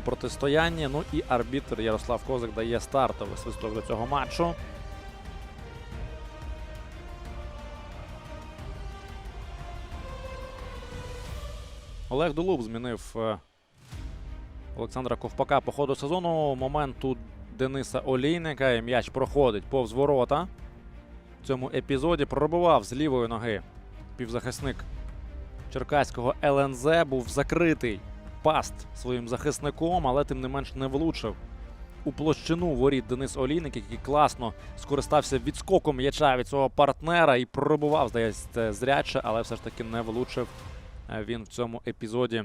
цьому протистоянні. Ну і арбітр Ярослав Козак дає стартовий свисток до цього матчу. Олег Дулуб змінив е, Олександра Ковпака по ходу сезону. Моменту Дениса Олійника. І м'яч проходить повз ворота. В цьому епізоді пробивав з лівої ноги півзахисник черкаського ЛНЗ. Був закритий паст своїм захисником, але тим не менш не влучив у площину воріт Денис Олійник, який класно скористався відскоком м'яча від свого партнера і пробував, здається, зряче, але все ж таки не влучив е, він в цьому епізоді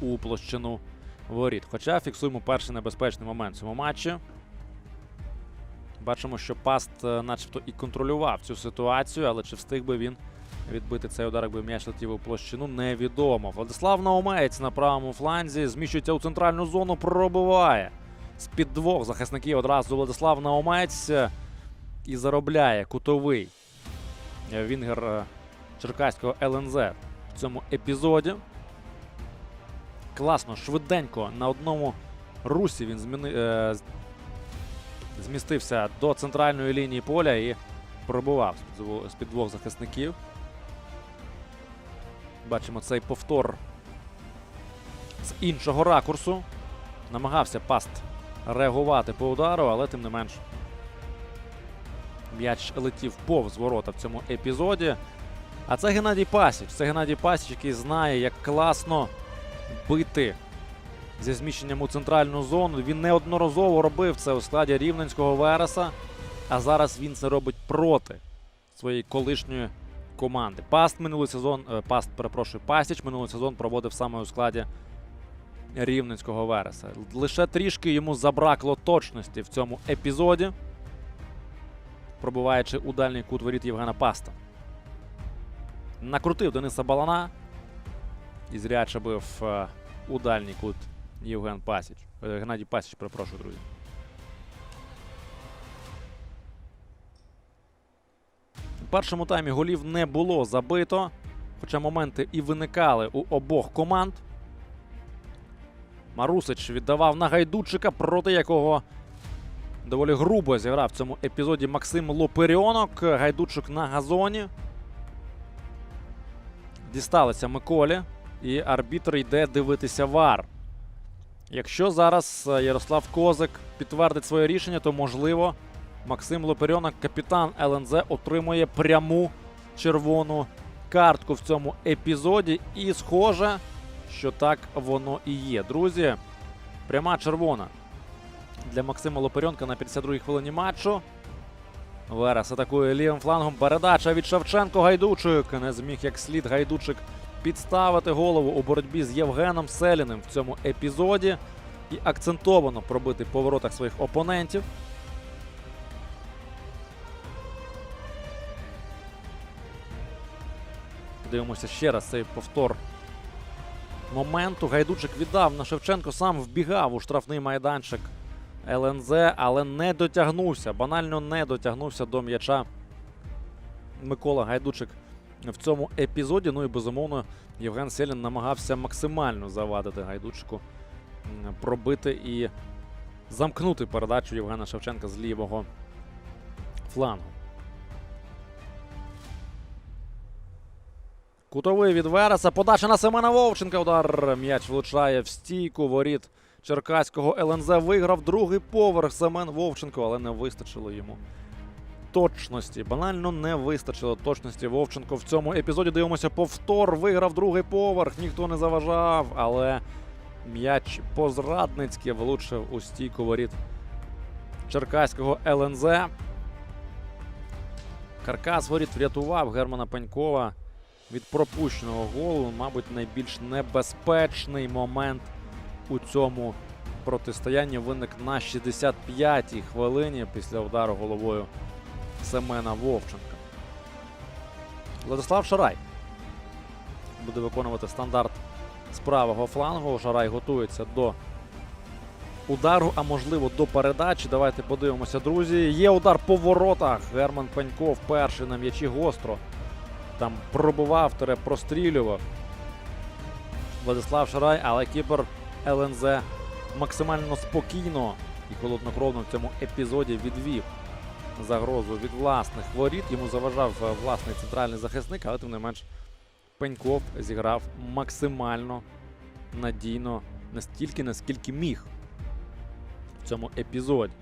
у площину воріт. Хоча фіксуємо перший небезпечний момент в цьому матчі. Бачимо, що Паст е, начебто і контролював цю ситуацію, але чи встиг би він відбити цей удар, якби м'яч летів у площину, невідомо. Владислав Наумець на правому фланзі зміщується у центральну зону, пробиває. З-під двох захисників одразу Владислав Наумець е, і заробляє кутовий е, Вінгер е, Черкаського ЛНЗ в цьому епізоді. Класно, швиденько на одному русі він зміни, е, змістився до центральної лінії поля і пробував з-під двох захисників. Бачимо цей повтор з іншого ракурсу. Намагався паст реагувати по удару, але тим не менш м'яч летів повз ворота в цьому епізоді. А це Геннадій Пасіч. Це Геннадій Пасіч, який знає, як класно бити зі зміщенням у центральну зону. Він неодноразово робив це у складі рівненського Вереса, а зараз він це робить проти своєї колишньої команди. Паст минулий сезон, е, Паст, перепрошую, Пасіч минулий сезон проводив саме у складі Рівненського Вереса. Лише трішки йому забракло точності в цьому епізоді, пробуваючи у дальній кут воріт Євгена Паста. Накрутив Дениса Балана і зряче бив е, у дальній кут Євген Пасіч. Е, Геннадій Пасіч, перепрошую, друзі. У першому таймі голів не було забито, хоча моменти і виникали у обох команд. Марусич віддавав на гайдучика, проти якого доволі грубо зіграв в цьому епізоді Максим Лоперіонок. Гайдучик на газоні. Дісталися Миколі, і арбітр йде дивитися вар. Якщо зараз е, Ярослав Козик підтвердить своє рішення, то можливо Максим Лоперіонок, капітан ЛНЗ, отримує пряму червону картку в цьому епізоді. І схоже, що так воно і є. Друзі, пряма червона для Максима Лоперенка на 52-й хвилині матчу. Верес атакує лівим флангом. Передача від Шевченко Гайдучик. Не зміг як слід Гайдучик підставити голову у боротьбі з Євгеном Селіним в цьому епізоді і акцентовано пробити по воротах своїх опонентів. Дивимося ще раз цей повтор моменту. Гайдучик віддав на Шевченко, сам вбігав у штрафний майданчик ЛНЗ, але не дотягнувся. Банально не дотягнувся до м'яча Микола Гайдучик в цьому епізоді. Ну і безумовно Євген Селін намагався максимально завадити Гайдучику пробити і замкнути передачу Євгена Шевченка з лівого флангу. Кутовий від Вереса. Подача на Семена Вовченка. Удар. М'яч влучає в стійку воріт Черкаського ЛНЗ. Виграв другий поверх Семен Вовченко, але не вистачило йому точності. Банально не вистачило точності Вовченко. В цьому епізоді дивимося повтор. Виграв другий поверх. Ніхто не заважав, але м'яч позрадницьки влучив у стійку воріт Черкаського ЛНЗ. Каркас воріт врятував Германа Панькова від пропущеного голу. Мабуть, найбільш небезпечний момент у цьому протистоянні виник на 65-й хвилині після удару головою Семена Вовченка. Владислав Шарай буде виконувати стандарт з правого флангу. Шарай готується до удару, а можливо до передачі. Давайте подивимося, друзі. Є удар по воротах. Герман Паньков перший на м'ячі гостро. Там пробував, тере прострілював. Владислав Шарай, але кіпер ЛНЗ максимально спокійно і холоднокровно в цьому епізоді відвів загрозу від власних воріт. Йому заважав е, власний центральний захисник, але тим не менш Пеньков зіграв максимально надійно настільки, наскільки міг в цьому епізоді.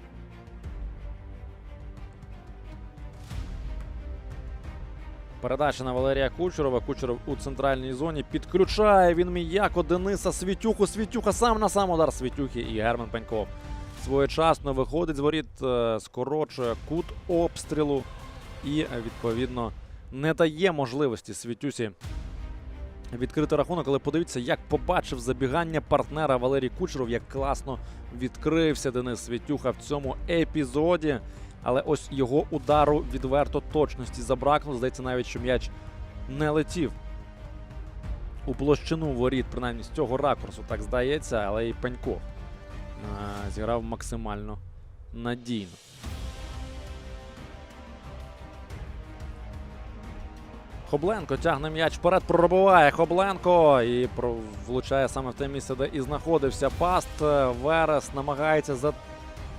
Передача на Валерія Кучерова. Кучеров у центральній зоні підключає він м'яко Дениса Світюху. Світюха сам на сам удар Світюхи і Герман Пеньков. Своєчасно виходить з воріт, е, скорочує кут обстрілу і відповідно не дає можливості Світюсі відкрити рахунок. Але подивіться, як побачив забігання партнера Валерій Кучеров, як класно відкрився Денис Світюха в цьому епізоді. Але ось його удару відверто точності забракло. Здається, навіть що м'яч не летів у площину воріт, принаймні з цього ракурсу, так здається, але і Пеньков е, зіграв максимально надійно. Хобленко тягне м'яч вперед, пробиває Хобленко і влучає саме в те місце, де і знаходився паст. Е, Верес намагається за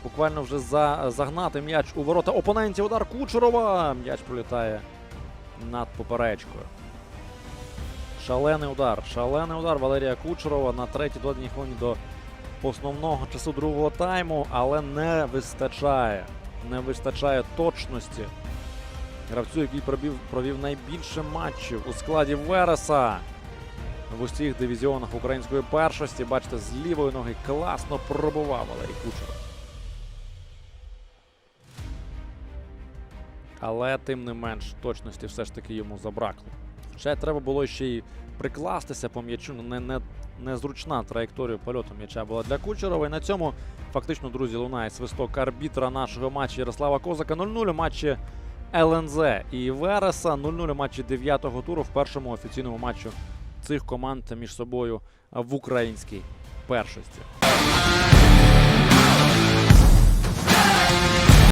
буквально вже за, загнати м'яч у ворота опонентів. Удар Кучерова. М'яч пролітає над поперечкою. Шалений удар. Шалений удар Валерія Кучерова на третій доданій хвилині до основного часу другого тайму, але не вистачає. Не вистачає точності. Гравцю, який пробів, провів найбільше матчів у складі Вереса в усіх дивізіонах української першості. Бачите, з лівої ноги класно пробував Валерій Кучеров. Але тим не менш точності все ж таки йому забракло. Хоча треба було ще й прикластися по м'ячу. ну, Не, не, незручна траєкторія польоту м'яча була для Кучерова. І на цьому фактично, друзі, лунає свисток арбітра нашого матчу Ярослава Козака 0-0 у матчі ЛНЗ і Вереса 0-0 у матчі 9-го туру в першому офіційному матчу цих команд між собою в українській першості.